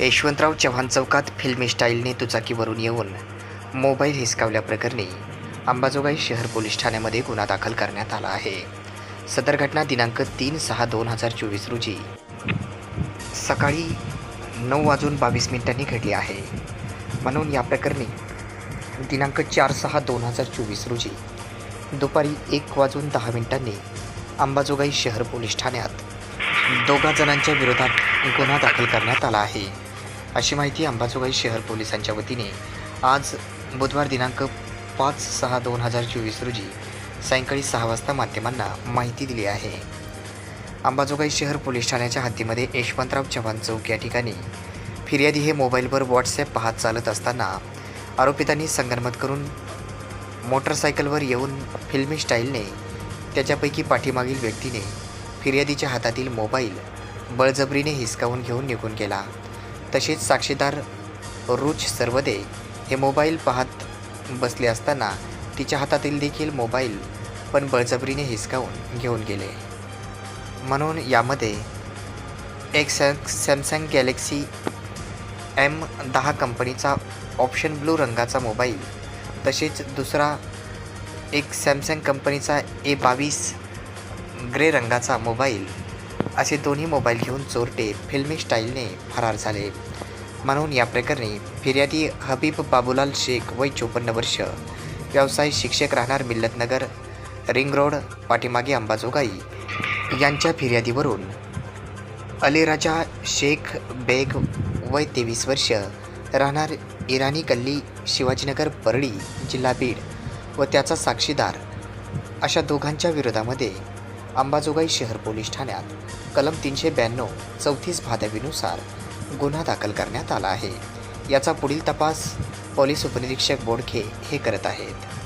यशवंतराव चव्हाण चौकात फिल्मी स्टाईलने दुचाकीवरून येऊन मोबाईल हिसकावल्याप्रकरणी अंबाजोगाई शहर पोलीस ठाण्यामध्ये गुन्हा दाखल करण्यात आला आहे. सदर घटना दिनांक तीन सहा दोन हजार चोवीस रोजी सकाळी नऊ वाजून बावीस मिनिटांनी घडली आहे. म्हणून या प्रकरणी दिनांक चार सहा दोन हजार चोवीस रोजी दुपारी एक वाजून दहा मिनिटांनी अंबाजोगाई शहर पोलीस ठाण्यात दोघा जणांच्या विरोधात गुन्हा दाखल करण्यात आला आहे. अशी माहिती अंबाजोगाई शहर पोलिसांच्या वतीने आज बुधवार दिनांक पाच सहा दोन हजार चोवीस रोजी सायंकाळी सहा वाजता माध्यमांना माहिती दिली आहे. अंबाजोगाई शहर पोलीस ठाण्याच्या हद्दीमध्ये यशवंतराव चव्हाण चौक या ठिकाणी फिर्यादी हे मोबाईलवर व्हॉट्सॲप पाहत चालत असताना आरोपितांनी संगनमत करून मोटरसायकलवर येऊन फिल्मी स्टाईलने त्याच्यापैकी पाठीमागील व्यक्तीने फिर्यादीच्या हातातील मोबाईल बळजबरीने हिसकावून घेऊन निघून गेला. तसेच साक्षीदार रुच सर्वदे हे मोबाईल पाहत बसले असताना तिच्या हातातील देखील मोबाईल पण बळजबरीने हिसकावून घेऊन गेले. म्हणून यामध्ये एक सॅम सॅमसंग गॅलेक्सी एम दहा कंपनीचा ऑप्शन ब्लू रंगाचा मोबाईल तसेच दुसरा एक सॅमसंग कंपनीचा ए बावीस ग्रे रंगाचा मोबाईल असे दोन्ही मोबाईल घेऊन चोरटे फिल्मी स्टाईलने फरार झाले. म्हणून या प्रकरणी फिर्यादी हबीब बाबूलाल शेख वय चोपन्न वर्ष व्यवसाय शिक्षक राहणार मिल्लतनगर रिंग रोड पाठीमागे अंबाजोगाई यांच्या फिर्यादीवरून. अलीराजा शेख बेग वय तेवीस वर्ष राहणार इराणी गल्ली शिवाजीनगर परळी जिल्हा बीड व त्याचा साक्षीदार अशा दोघांच्या विरोधामध्ये अंबाजोगाई शहर पोलीस ठाण्यात कलम तीनशे ब्याण्णव चौतीस भादवीनुसार गुन्हा दाखल करण्यात आला आहे. याचा पुढील तपास पोलीस उपनिरीक्षक बोडखे हे करत आहेत.